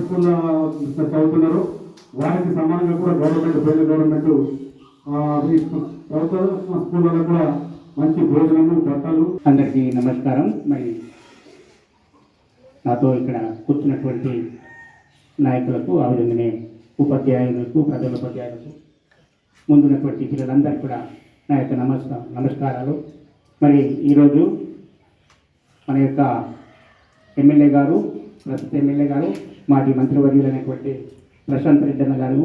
స్కూల్లో చదువుతున్నారు. వారికి సమానంగా కూడా గవర్నమెంట్ పేద గవర్నమెంట్ ఈ ప్రభుత్వ స్కూళ్ళలో కూడా మంచి భోజనము బట్టలు. అందరికీ నమస్కారం. మరి నాతో ఇక్కడ కూర్చున్నటువంటి నాయకులకు ఆ విధంగానే ఉపాధ్యాయులకు ప్రజల ఉపాధ్యాయులకు ముందున్నటువంటి పిల్లలందరికీ కూడా నా యొక్క నమస్కారం నమస్కారాలు. మరి ఈరోజు మన యొక్క ఎమ్మెల్యే గారు ప్రస్తుత ఎమ్మెల్యే గారు మాజీ మంత్రివర్యులైనటువంటి ప్రశాంత్ రెడ్డి అన్న గారు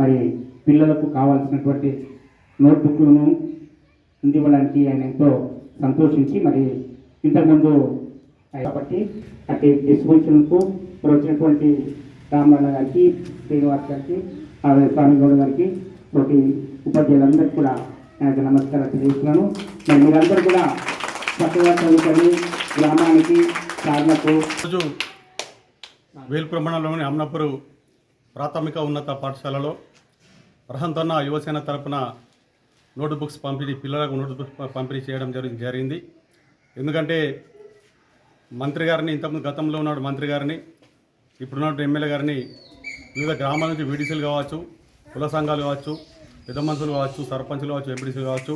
మరి పిల్లలకు కావాల్సినటువంటి నోట్బుక్లను అందివ్వడానికి ఆయన ఎంతో సంతోషించి మరి ఇంతకుముందు కాబట్టి అటు డిస్ట్రిబ్యూషన్కు ఇప్పుడు వచ్చినటువంటి రామరాణ గారికి శ్రీనివాస్ గారికి అలాగే స్వామి గౌడ్ గారికి తోటి ఉపాధ్యాయులందరికీ కూడా నాకు నమస్కారం తెలియజేస్తున్నాను. మరి మీరందరూ కూడా చక్కగా చదువుకొని గ్రామానికి సాధనకు వేల్పుర మండలంలోని అమ్నాపూర్ ప్రాథమిక ఉన్నత పాఠశాలలో ప్రహంతన్న యువసేన తరపున నోటు బుక్స్ పంపిణీ పిల్లలకు నోట్ బుక్స్ పంపిణీ చేయడం జరిగి జరిగింది. ఎందుకంటే మంత్రి గారిని ఇంతకుముందు గతంలో ఉన్నాడు మంత్రి గారిని ఇప్పుడున్న ఎమ్మెల్యే గారిని వివిధ గ్రామాల నుంచి వీడీసీలు కావచ్చు కుల సంఘాలు కావచ్చు పెద్ద మనుషులు కావచ్చు సర్పంచులు కావచ్చు ఎంపీడీసీలు కావచ్చు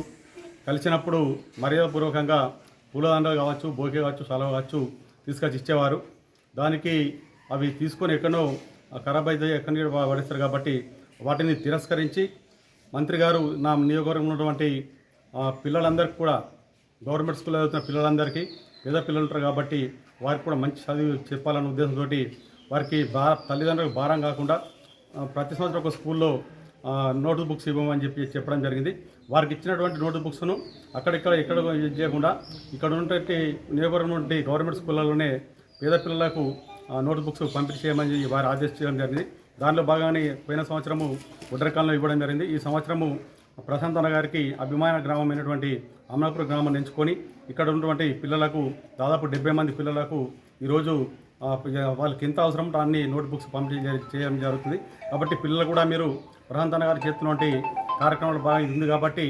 కలిసినప్పుడు మర్యాదపూర్వకంగా పూలదండలు కావచ్చు బోకే కావచ్చు సెలవు కావచ్చు తీసుకొచ్చి ఇచ్చేవారు. దానికి అవి తీసుకొని ఎక్కడో ఖరాబ్ అయితే ఎక్కడ పడేస్తారు కాబట్టి వాటిని తిరస్కరించి మంత్రి గారు నా నియోజకవర్గంలో ఉన్నటువంటి పిల్లలందరికీ కూడా గవర్నమెంట్ స్కూల్లో చదువుతున్న పిల్లలందరికీ పేద పిల్లలు ఉంటారు కాబట్టి వారికి కూడా మంచి చదువు చెప్పాలన్న ఉద్దేశంతో వారికి బా తల్లిదండ్రులకు భారం కాకుండా ప్రతి సంవత్సరం ఒక స్కూల్లో ఆ, నోట్ బుక్స్ ఇవ్వమని చెప్పి చెప్పడం జరిగింది. వారికి ఇచ్చినటువంటి నోట్ బుక్స్ను అక్కడిక్కడ ఎక్కడ చేయకుండా ఇక్కడ ఉన్నటువంటి నియోజకవర్గం నుండి గవర్నమెంట్ స్కూళ్ళలోనే పేద పిల్లలకు నోట్ బుక్స్ పంపిణీ చేయమని వారు ఆదేశించడం జరిగింది. దానిలో భాగంగానే పోయిన సంవత్సరము ఉడ్రకాలంలో ఇవ్వడం జరిగింది. ఈ సంవత్సరము ప్రశాంత్ గారికి అభిమాన గ్రామం అయినటువంటి అమలాపురం గ్రామాన్ని ఎంచుకొని ఇక్కడ ఉన్నటువంటి పిల్లలకు దాదాపు డెబ్బై మంది పిల్లలకు ఈరోజు వాళ్ళకి ఎంత అవసరం అన్ని నోట్బుక్స్ పంపిణీ చేయడం జరుగుతుంది. కాబట్టి పిల్లలు కూడా మీరు ప్రశాంత్ గారు చేస్తున్నటువంటి కార్యక్రమాలు బాగా ఇది ఉంది కాబట్టి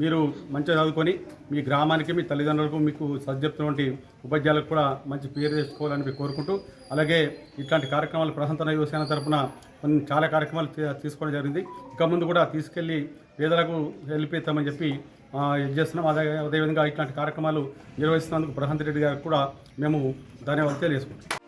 మీరు మంచిగా చదువుకొని మీ గ్రామానికి మీ తల్లిదండ్రులకు మీకు సజ్జెప్తున్నటువంటి ఉపాధ్యాయులకు కూడా మంచి పేరు తెచ్చుకోవాలని మీరు కోరుకుంటూ అలాగే ఇట్లాంటి కార్యక్రమాలు ప్రశాంతన యువసేన తరపున కొన్ని చాలా కార్యక్రమాలు తీసుకోవడం జరిగింది. ఇక ముందు కూడా తీసుకెళ్ళి పేదలకు వెళ్ళిపోతామని చెప్పి ఇది చేస్తున్నాం. అదే అదేవిధంగా ఇట్లాంటి కార్యక్రమాలు నిర్వహిస్తున్నందుకు ప్రశాంత్ రెడ్డి గారికి కూడా మేము ధన్యవాదాలు తెలియజేసుకుంటాం